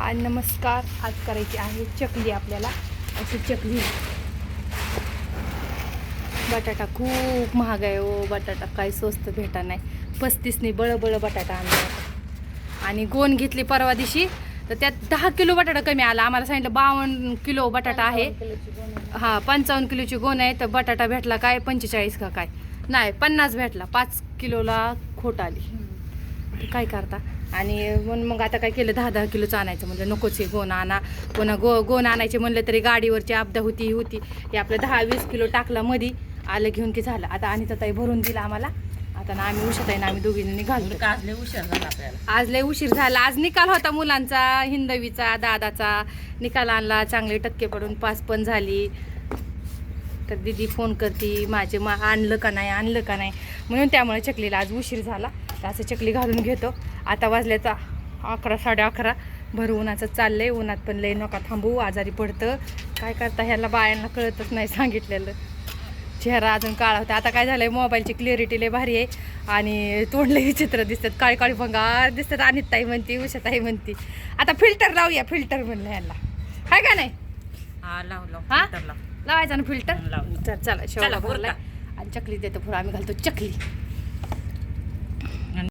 आज नमस्कार. आज करायची आहे चकली आपल्याला. अशी चकली. बटाटा खूप महाग आहे हो. बटाटा काही स्वस्त भेटा नाही. पस्तीसनी बळ बळ बटाटा आणला. आणि गोण घेतली परवा दिवशी. तर त्यात दहा किलो बटाटा कमी आला. आम्हाला सांगितलं बावन्न किलो बटाटा आहे. हा पंचावन्न किलोची गोण आहे. तर बटाटा भेटला काय? पंचेचाळीस का काय? नाही पन्नास भेटला. पाच किलोला खोट आली. काय करता? आणि म्हणून मग आता काय केलं दहा दहा किलोचं आणायचं म्हणजे नकोच हे गोण आणा. पुन्हा गो गोण आणायचे म्हणलं तरी गाडीवरची आपदा होती ही होती. हे आपलं दहा वीस किलो टाकला मधी आलं घेऊन की झालं. आता आणि ताई भरून दिला आम्हाला. आता ना आम्ही उशत आहे ना आम्ही दोघींनी निघालो काजले उशीर झाला आपल्याला. आज लय उशीर झाला. आज निकाल होता मुलांचा हिंदवीचा दादाचा. निकाल आणला चांगले टक्के पडून पास पण झाली. तर दीदी फोन करती माझे मा आणलं का नाही आणलं का नाही. म्हणून त्यामुळे चकलीला आज उशीर झाला. तर असं चकली घालून घेतो. आता वाजल्याचा अकरा साडे अकरा. भर उन्हाचं चाललंय. उन्हात पण लय नका थांबू. आजारी पडतं. काय करता ह्याला बायांना कळतच नाही सांगितलेलं. चेहरा अजून काळा होता. आता काय झालंय? मोबाईलची क्लिअरिटी लय भारी आहे. आणि तोंडले विचित्र दिसतात. काळी काळी भंगार दिसतात. आणि ताई म्हणती उषाताई म्हणती. आता फिल्टर लावूया. फिल्टर म्हणलं ह्याला. हाय का नाही. लावायचा ना फिल्टर चला शेवला भरलाय. आणि चकली देतो पुढे. आम्ही घालतो चकली.